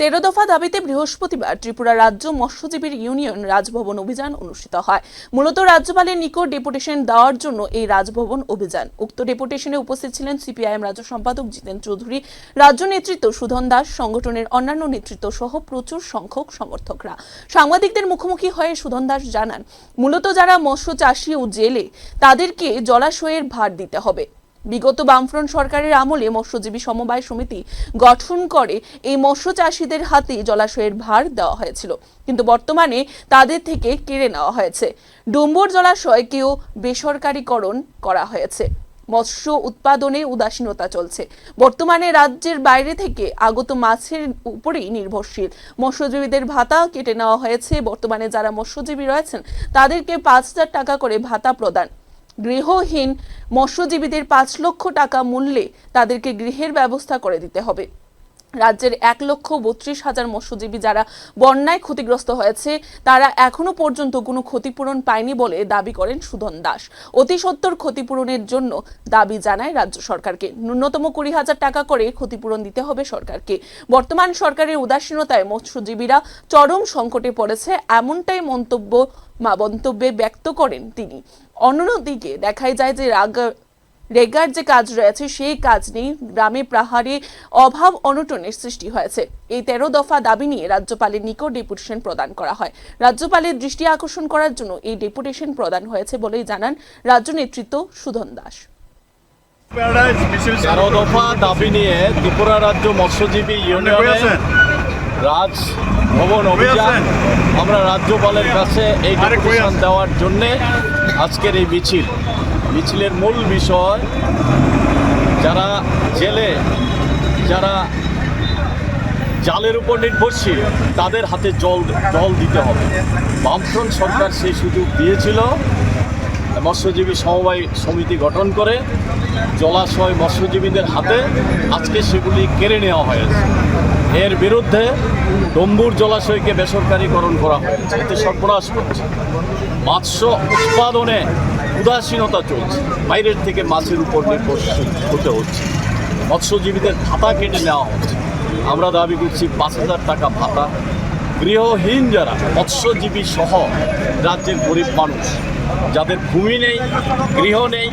তেরো দফা দাবিতে বৃহস্পতিবার ত্রিপুরা রাজ্য মৎস্যজীবীর ইউনিয়ন রাজভবন অভিযান অনুষ্ঠিত হয়। মূলত রাজ্যপালের নিকট ডেপুটেশন দেওয়ার জন্য এই রাজভবন অভিযান। উক্ত ডেপুটেশনে উপস্থিত ছিলেন সিপিআইএম রাজ্য সম্পাদক জিতেন চৌধুরী, রাজ্য নেতৃত্ব সুধন দাস, সংগঠনের অন্যান্য নেতৃত্ব সহ প্রচুর সংখ্যক সমর্থকরা। সাংবাদিকদের মুখোমুখি হয়ে সুধন দাস জানান, মূলত যারা মৎস্য চাষি ও জেলে, তাদেরকে জলাশয়ের ভার দিতে হবে। বিগত বামফ্রন্ট সরকারের আমলে মৎস্যজীবী সমবায় সমিতি গঠন করে এই মৎস্য চাষীদের হাতে জলাশয়ের ভার দেওয়া হয়েছিল। কিন্তু বর্তমানে তাদের থেকে কেড়ে নেওয়া হয়েছে। ডুম্বুর জলাশয়কেও বেসরকারীকরণ করা হয়েছে। মৎস্য উৎপাদনে উদাসীনতা চলছে। বর্তমানে রাজ্যের বাইরে থেকে আগত মাছের উপরেই নির্ভরশীল। মৎস্যজীবীদের ভাতা কেটে নেওয়া হয়েছে। বর্তমানে যারা মৎস্যজীবী রয়েছেন, তাদেরকে পাঁচ হাজার টাকা করে ভাতা প্রদান। গৃহহীন মৎস্যজীবীদের পাঁচ লক্ষ টাকা মূল্যে তাদেরকে গৃহের ব্যবস্থা করে দিতে হবে। রাজ্যের এক লক্ষ বত্রিশ হাজার মৎস্যজীবী যারা বন্যায় ক্ষতিগ্রস্ত হয়েছে, তারা এখনও পর্যন্ত কোনো ক্ষতিপূরণ পায়নি বলে দাবি করেন সুধন দাস। অতি সত্তর ক্ষতিপূরণের জন্য দাবি জানায় রাজ্য সরকারকে। ন্যূনতম কুড়ি হাজার টাকা করে ক্ষতিপূরণ দিতে হবে সরকারকে। বর্তমান সরকারের উদাসীনতায় মৎস্যজীবীরা চরম সংকটে পড়েছে, এমনটাই মন্তব্য মন্তব্যে ব্যক্ত করেন তিনি। অন্যদিকে দেখাই যায় যে রাগ রেগার যে কাজ রয়েছে সেই কাজ নেই গ্রামে পাহাড়ে অভাব অনটনের সৃষ্টি হয়েছে। এই তেরো দফা দাবি নিয়ে রাজ্যপালের নিকট ডেপুটেশন প্রদান করা হয়। রাজ্যপালের দৃষ্টি আকর্ষণ করার জন্য এই ডেপুটেশন প্রদান হয়েছে বলেই জানান রাজ্য নেতৃত্ব সুধন দাস। তেরো দফা দাবি নিয়ে ত্রিপুরা রাজ্য মৎস্যজীবী ইউনিয়নে রাজ ভবন অভিযান। আমরা রাজ্যপালের কাছে এই ডেপুটেশন দেওয়ার জন্যে আজকের এই মিছিল, মিছিলের মূল বিষয় যারা জেলে, যারা জালের উপর নির্ভরশীল, তাদের হাতে জল জল দিতে হবে। বামফ্রন্ট সরকার সেই সুযোগ দিয়েছিল। মৎস্যজীবী সমবায় সমিতি গঠন করে জলাশয় মৎস্যজীবীদের হাতে আজকে সেগুলি কেড়ে নেওয়া হয়েছে। এর বিরুদ্ধে ডম্বুর জলাশয়কে বেসরকারীকরণ করা হয়েছে। এতে সর্বনাশ করছে মৎস্য উৎপাদনে উদাসীনতা চলছে। বাইরের থেকে মাছের উপর নির্ভরশীল হতে হচ্ছে। মৎস্যজীবীদের ভাতা কেটে নেওয়া হচ্ছে। আমরা দাবি করছি পাঁচ হাজার টাকা ভাতা। গৃহহীন যারা, মৎস্যজীবী সহ রাজ্যের গরিব মানুষ, যাদের ভূমি নেই, গৃহ নেই,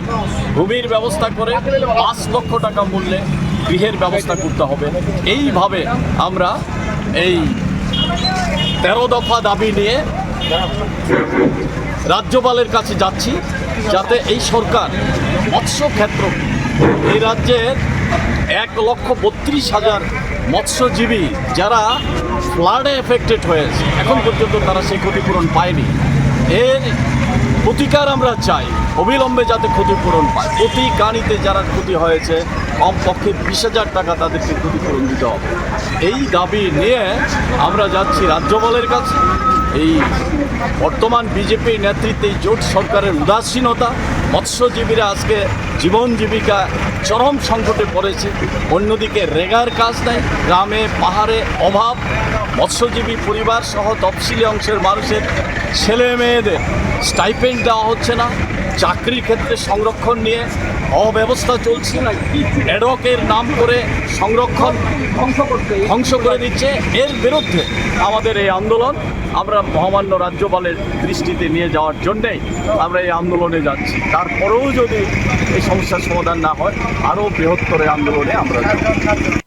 ভূমির ব্যবস্থা করে পাঁচ লক্ষ টাকা মূল্যে গৃহের ব্যবস্থা করতে হবে। এইভাবে আমরা এই তেরো দফা দাবি নিয়ে রাজ্যপালের কাছে যাচ্ছি যাতে এই সরকার মৎস্য ক্ষেত্র এই রাজ্যের এক লক্ষ বত্রিশ হাজার মৎস্যজীবী যারা ফ্লাডে এফেক্টেড হয়েছে, এখন পর্যন্ত তারা সেই ক্ষতিপূরণ পায়নি। এর প্রতিকার আমরা চাই, অবিলম্বে যাতে ক্ষতিপূরণ পায়। প্রতি গাড়িতে যারা ক্ষতি হয়েছে, কমপক্ষে বিশ হাজার টাকা তাদেরকে ক্ষতিপূরণ দিতে হবে। এই দাবি নিয়ে আমরা যাচ্ছি রাজ্যপালের কাছে। এই বর্তমান বিজেপি নেতৃত্বে জোট সরকারের উদাসীনতা, মৎস্যজীবীরা আজকে জীবন জীবিকা চরম সংকটে পড়েছে। অন্যদিকে রেগার কাজ নেই, গ্রামে, পাহাড়ে অভাব, মৎস্যজীবী পরিবার সহ তফসিলি অংশের মানুষের ছেলে মেয়েদের স্টাইপেন্ড দেওয়া হচ্ছে না। চাকরির ক্ষেত্রে সংরক্ষণ নিয়ে অব্যবস্থা চলছে না অ্যাডকের নাম করে সংরক্ষণ ধ্বংস করে দিচ্ছে এর বিরুদ্ধে আমাদের এই আন্দোলন আমরা মহামান্য রাজ্যপালের দৃষ্টিতে নিয়ে যাওয়ার জন্যেই আমরা এই আন্দোলনে যাচ্ছি তারপরেও যদি এই সমস্যার সমাধান না হয় আরও বৃহত্তর এই আন্দোলনে আমরা যাব।